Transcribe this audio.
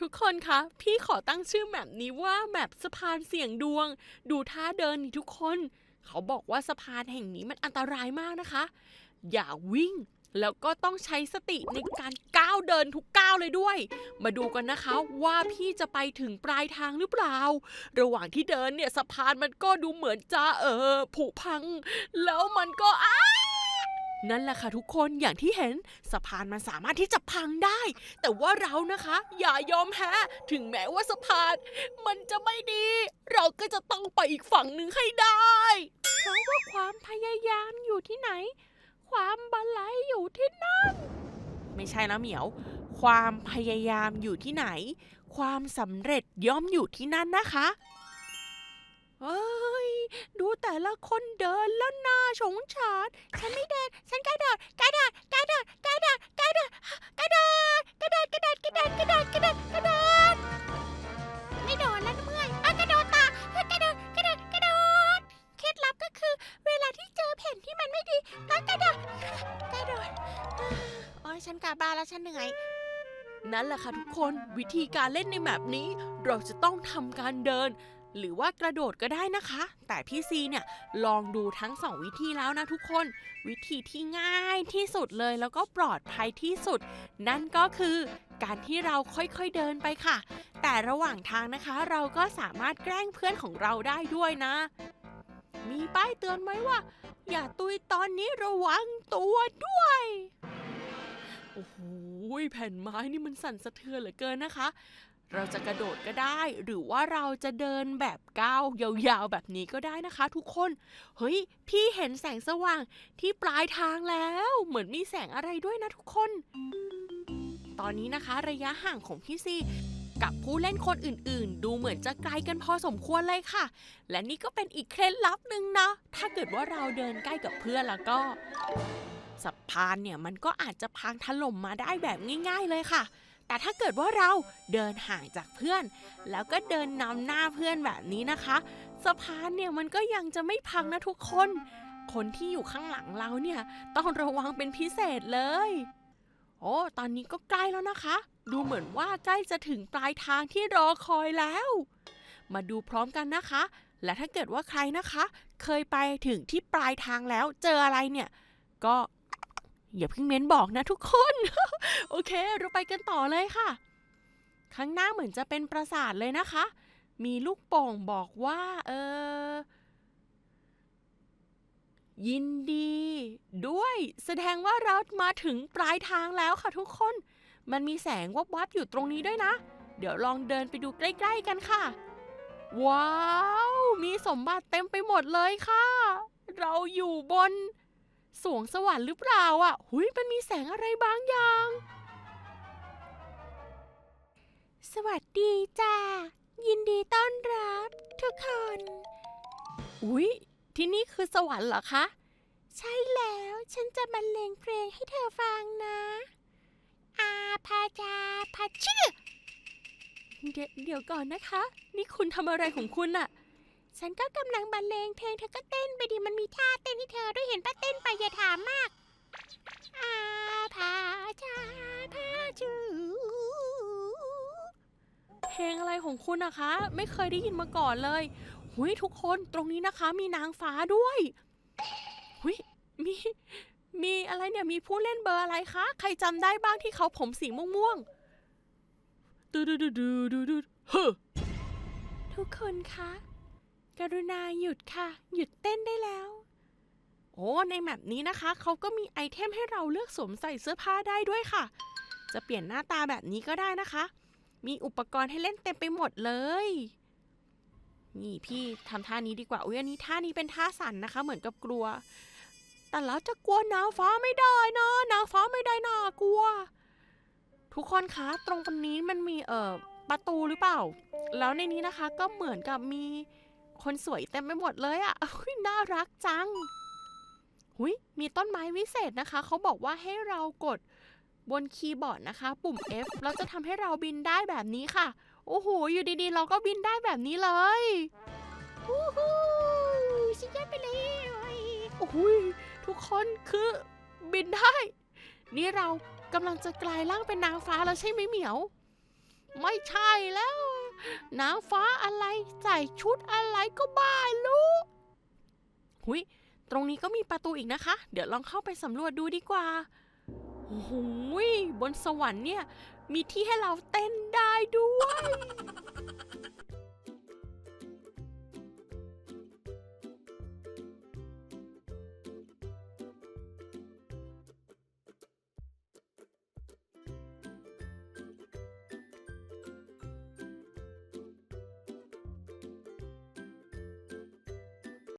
ทุกคนคะ พี่ขอตั้งชื่อแมปนี้ว่าแมปสะพานเสี่ยงดวง ดูท่าเดินนี่ทุกคน เขาบอกว่าสะพานแห่งนี้มันอันตรายมากนะคะ อย่าวิ่งแล้วก็ต้องใช้สติในการก้าวเดินทุกก้าวเลยด้วย มาดูกันนะคะว่าพี่จะไปถึงปลายทางหรือเปล่า ระหว่างที่เดินเนี่ยสะพานมันก็ดูเหมือนจะเออผุพัง แล้วมันก็อ้า นั่นแหละค่ะทุกคนอย่างที่เห็นสะพานมันสามารถที่จะพังได้ แต่ว่าเรานะคะ อย่ายอมแพ้ถึงแม้ว่าสะพาน มันจะไม่ดี เราก็จะต้องไปอีกฝั่งหนึ่งให้ได้เพราะว่าความพยายามอยู่ที่ไหน ความบันไลอยู่ที่นั่น ไม่ใช่นะเหมียว ความพยายามอยู่ที่ไหน ความสำเร็จย่อมอยู่ที่นั่นนะคะ เอ้ย ดูแต่ละคนเดินแล้วน่าสงสารฉันไม่เดิน ฉันกระโดดกระโดดกระโดดกระโดดกระโดดกระโดดกระโดดกระโดดกระโดดกระโดดกระโดดกระโดดไม่โดนแล้วเมื่อยอะกระโดดตากระโดดกระโดดกระโดดเคล็ดลับก็คือ เวลาที่เจอแผ่นที่มันไม่ดีต้องกระโดดกระโดดโอ้ยฉันกลับบ้านแล้วฉันเหนื่อยนั่นแหละค่ะทุกคนวิธีการเล่นในแมปนี้ เราจะต้องทำการเดิน หรือว่ากระโดดก็ได้นะคะ แต่พี่ซีเนี่ยลองดูทั้งสองวิธีแล้วนะทุกคน วิธีที่ง่ายที่สุดเลยแล้วก็ปลอดภัยที่สุด นั่นก็คือการที่เราค่อยๆเดินไปค่ะ แต่ระหว่างทางนะคะ เราก็สามารถแกล้งเพื่อนของเราได้ด้วยนะ มีป้ายเตือนไว้ว่า อย่าตุยตอนนี้ระวังตัวด้วยโอ้โหแผ่นไม้นี่มันสั่นสะเทือนเหลือเกินนะคะ เราจะกระโดดก็ได้ หรือว่าเราจะเดินแบบก้าวยาวๆแบบนี้ก็ได้นะคะ ทุกคน เฮ้ย พี่เห็นแสงสว่างที่ปลายทางแล้ว เหมือนมีแสงอะไรด้วยนะทุกคน ตอนนี้นะคะระยะห่างของพี่ซีกับผู้เล่นคนอื่นๆ ดูเหมือนจะไกลกันพอสมควรเลยค่ะ และนี่ก็เป็นอีกเคล็ดลับหนึ่งนะ ถ้าเกิดว่าเราเดินใกล้กับเพื่อนแล้วก็สะพานเนี่ยมันก็อาจจะพังถล่มมาได้แบบง่าย ๆเลยค่ะ แต่ถ้าเกิดว่าเราเดินห่างจากเพื่อน แล้วก็เดินนำหน้าเพื่อนแบบนี้นะคะ สะพานเนี่ยมันก็ยังจะไม่พังนะทุกคน คนที่อยู่ข้างหลังเราเนี่ยต้องระวังเป็นพิเศษเลย โอ้ตอนนี้ก็ใกล้แล้วนะคะ ดูเหมือนว่าใกล้จะถึงปลายทางที่รอคอยแล้ว มาดูพร้อมกันนะคะ และถ้าเกิดว่าใครนะคะ เคยไปถึงที่ปลายทางแล้วเจออะไรเนี่ย ก็ อย่าเพิ่งเม้นบอกนะทุกคน โอเค เราไปกันต่อเลยค่ะ ข้างหน้าเหมือนจะเป็นปราสาทเลยนะคะ มีลูกโป่งบอกว่า เออ ยินดี ด้วย แสดงว่าเรามาถึงปลายทางแล้วค่ะทุกคน มันมีแสงวับวับๆอยู่ตรงนี้ด้วยนะ เดี๋ยวลองเดินไปดูใกล้ ๆ กันค่ะ ว้าว มีสมบัติเต็มไปหมดเลยค่ะ เราอยู่บน สวงสวรรค์หรือเปล่าอะ หุยมันมีแสงอะไรบางอย่าง สวัสดีจ้ายินดีต้อนรับทุกคน อุ้ยที่นี่คือสวรรค์เหรอคะ ใช่แล้วฉันจะบรรเลงเพลงให้เธอฟังนะ อาพาจาพาชื่อ เดี๋ยวเดี๋ยวก่อนนะคะ นี่คุณทำอะไรของคุณอะ ฉันก็กำลังบรรเลงเพลงเธอก็เต้นไปดิมันมีท่าเต้นให้เธอด้วยเห็นปะเต้นไปอย่าถามมากอาพาจาพาชื่อเพลงอะไรของคุณนะคะ ไม่เคยได้ยินมาก่อนเลยหุยทุกคนตรงนี้นะคะ มีนางฟ้าด้วยหุยมีมีอะไรเนี่ยมีผู้เล่นเบอร์อะไรคะ ใครจำได้บ้างที่เขาผมสีม่วงๆดูดูดูดูดูดูเฮ้อทุกคนคะ กรุณาหยุดค่ะ หยุดเต้นได้แล้ว โอ้ในแมปนี้นะคะ เขาก็มีไอเทมให้เราเลือกสวมใส่เสื้อผ้าได้ด้วยค่ะ จะเปลี่ยนหน้าตาแบบนี้ก็ได้นะคะ มีอุปกรณ์ให้เล่นเต็มไปหมดเลย นี่พี่ทำท่านี้ดีกว่า อุ้ยอันนี้ท่านี้เป็นท่าสั่นนะคะ เหมือนกับกลัว แต่เราจะกลัวนางฟ้าไม่ได้นะนางฟ้าไม่ได้น่ากลัว ทุกคนคะตรงตรงนี้มันมีเอ่อประตูหรือเปล่า แล้วในนี้นะคะก็เหมือนกับมี คนสวยเต็มไปหมดเลยอะ่ะน่ารักจังหุยมีต้นไม้วิเศษนะคะ เขาบอกว่าให้เรากดบนคีย์บอร์ดนะคะ ปุ่ม F แล้วจะทำให้เราบินได้แบบนี้ค่ะ โอ้โห อยู่ดีๆ เราก็บินได้แบบนี้เลยฮู้ฮู้สุดยอดไปเลยโอ้โหยทุกคนคือบินได้ นี่เรากำลังจะกลายร่างเป็นนางฟ้าแล้วใช่ไหมเหมียว ไม่ใช่แล้ว นางฟ้าอะไรใส่ชุดอะไรก็บ้าลูกหุยตรงนี้ก็มีประตูอีกนะคะ เดี๋ยวลองเข้าไปสำรวจดูดีกว่าโอ้โหยบนสวรรค์เนี่ย มีที่ให้เราเต้นได้ด้วย